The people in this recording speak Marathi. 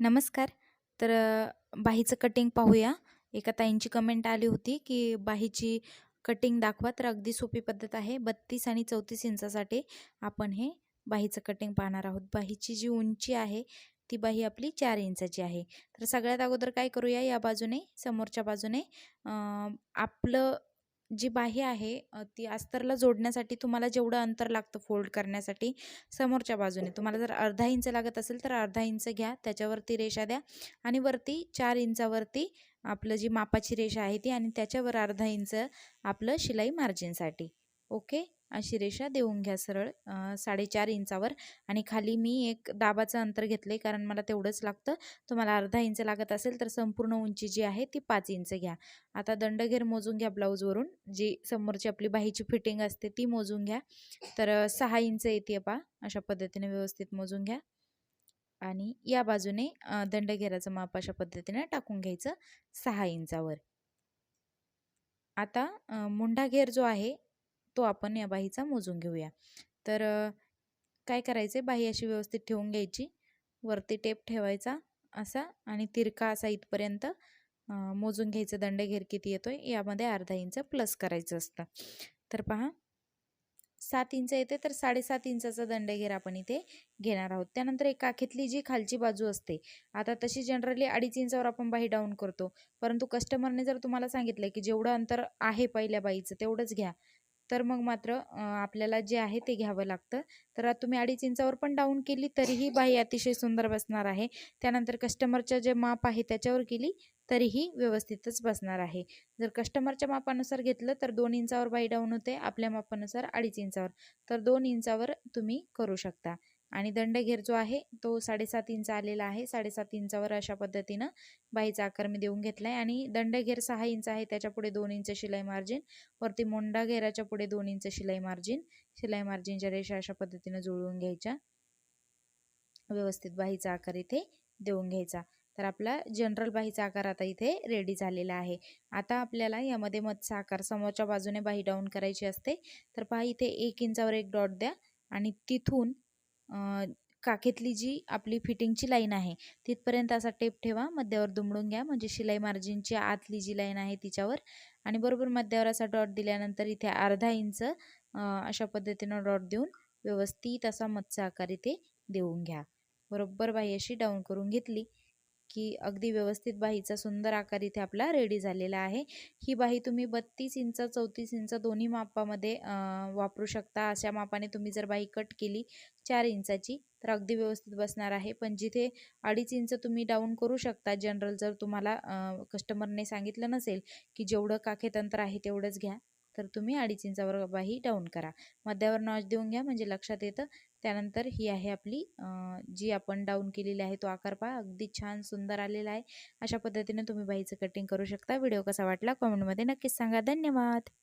नमस्कार. तर बाहीचं कटिंग पाहूया. एका ताईंची कमेंट आली होती की बाहीची कटिंग दाखवा तर अगदी सोपी पद्धत आहे. बत्तीस आणि चौतीस इंचासाठी आपण हे बाहीचं कटिंग पाहणार आहोत. बाहीची जी उंची आहे ती बाही आपली चार इंचाची आहे. तर सगळ्यात अगोदर काय करूया? या बाजूने समोरच्या बाजूने आपलं जी बाही आहे ती अस्तरला जोडण्यासाठी तुम्हाला जेवढं अंतर लागतं फोल्ड करण्यासाठी समोरच्या बाजूने. तुम्हाला जर अर्धा इंच लागत असेल तर अर्धा इंच घ्या त्याच्यावरती रेषा द्या आणि वरती चार इंचावरती आपलं जी मापाची रेषा आहे ती आणि त्याच्यावर अर्धा इंच आपलं शिलाई मार्जिनसाठी. ओके? अशी रेषा देऊन घ्या सरळ साडेचार इंचावर. आणि खाली मी एक दाबाचं अंतर घेतलं आहे कारण मला तेवढंच लागतं. तुम्हाला अर्धा इंच लागत असेल तर संपूर्ण उंची जी आहे ती पाच इंच घ्या. आता दंडघेर मोजून घ्या ब्लाऊजवरून जी समोरची आपली बाहीची फिटिंग असते ती मोजून घ्या. तर सहा इंच येते पा अशा पद्धतीने व्यवस्थित मोजून घ्या. आणि या बाजूने दंडघेराचं माप अशा पद्धतीने टाकून घ्यायचं सहा इंचावर. आता मुंडाघेर घेर जो आहे तो आपण या बाहीचा मोजून घेऊया. तर काय करायचे? बाही अशी व्यवस्थित ठेवून घ्यायची. वरती टेप ठेवायचा असा आणि तिरका असा इथपर्यंत मोजून घ्यायचं दंडघेर किती येतोय? यामध्ये अर्धा इंच प्लस करायचं असतं. तर पहा सात इंच येते तर साडेसात इंचाचा दंडघेर आपण इथे घेणार आहोत. त्यानंतर एक काखेतली जी खालची बाजू असते आता तशी जनरली अडीच इंचावर आपण बाही डाऊन करतो. परंतु कस्टमरने जर तुम्हाला सांगितलं की जेवढं अंतर आहे पहिल्या बाईचं तेवढंच घ्या. तर मग मात्र आपल्याला जे आहे ते घ्यावं लागतं. तर तुम्ही अडीच इंचावर पण डाऊन केली तरीही बाही अतिशय सुंदर बसणार आहे. त्यानंतर कस्टमरच्या जे माप आहे त्याच्यावर केली तरीही व्यवस्थितच बसणार आहे. जर कस्टमरच्या मापानुसार घेतलं तर दोन इंचावर बाई डाऊन होते. आपल्या मापानुसार अडीच इंचावर. तर दोन इंचावर तुम्ही करू शकता. आणि दंडघेर जो आहे तो साडेसात इंच आलेला आहे. साडेसात इंचावर अशा पद्धतीनं बाईचा आकार मी देऊन घेतला आहे आणि दंडघेर सहा इंच आहे त्याच्या पुढे दोन इंच शिलाई मार्जिन. वरती मोंडा घेराच्या पुढे दोन इंच शिलाई मार्जिन. शिलाई मार्जिनच्या रेषा अशा पद्धतीनं जुळवून घ्यायच्या. व्यवस्थित बाहीचा आकार इथे देऊन घ्यायचा. तर आपला जनरल बाहीचा आकार आता इथे रेडी झालेला आहे. आता आपल्याला यामध्ये मधचा आकार समोरच्या बाजूने बाही डाऊन करायची असते. तर पहा इथे एक इंचावर एक डॉट द्या आणि तिथून काखेतली जी आपली फिटिंगची लाईन आहे तिथपर्यंत असा टेप ठेवा. मध्यावर दुमडून घ्या. म्हणजे शिलाई मार्जिनची आतली जी लाईन आहे तिच्यावर. आणि बरोबर मध्यावर असा डॉट दिल्यानंतर इथे अर्धा इंच अशा पद्धतीनं डॉट देऊन व्यवस्थित असा मत्स्य आकार इथे देऊन घ्या. बरोबर बाही अशी डाऊन करून घेतली. की अगदी व्यवस्थित बाहीचा सुंदर आकार इथे आपला रेडी झालेला आहे. ही बाही तुम्ही बत्तीस इंच चौतीस इंच दोन्ही मापामध्ये वापरू शकता. अशा मापाने तुम्ही जर बाही कट केली चार इंचाची तर अगदी व्यवस्थित बसणार आहे. पण जिथे अडीच इंच तुम्ही डाऊन करू शकता जनरल जर तुम्हाला कस्टमरने सांगितलं नसेल की जेवढं काखेतंत्र आहे तेवढंच घ्या. तर तुम्ही अडीच इंचावर बाही डाऊन करा. मध्यावर नॉच देऊन घ्या म्हणजे लक्षात येतं. त्यानंतर ही आहे आपली जी आपण डाऊन केलेली आहे तो आकार पहा. अगदी छान सुंदर आलेला आहे. अशा पद्धतीने तुम्ही बाईचं कटिंग करू शकता. व्हिडिओ कसा वाटला कॉमेंटमध्ये नक्कीच सांगा. धन्यवाद!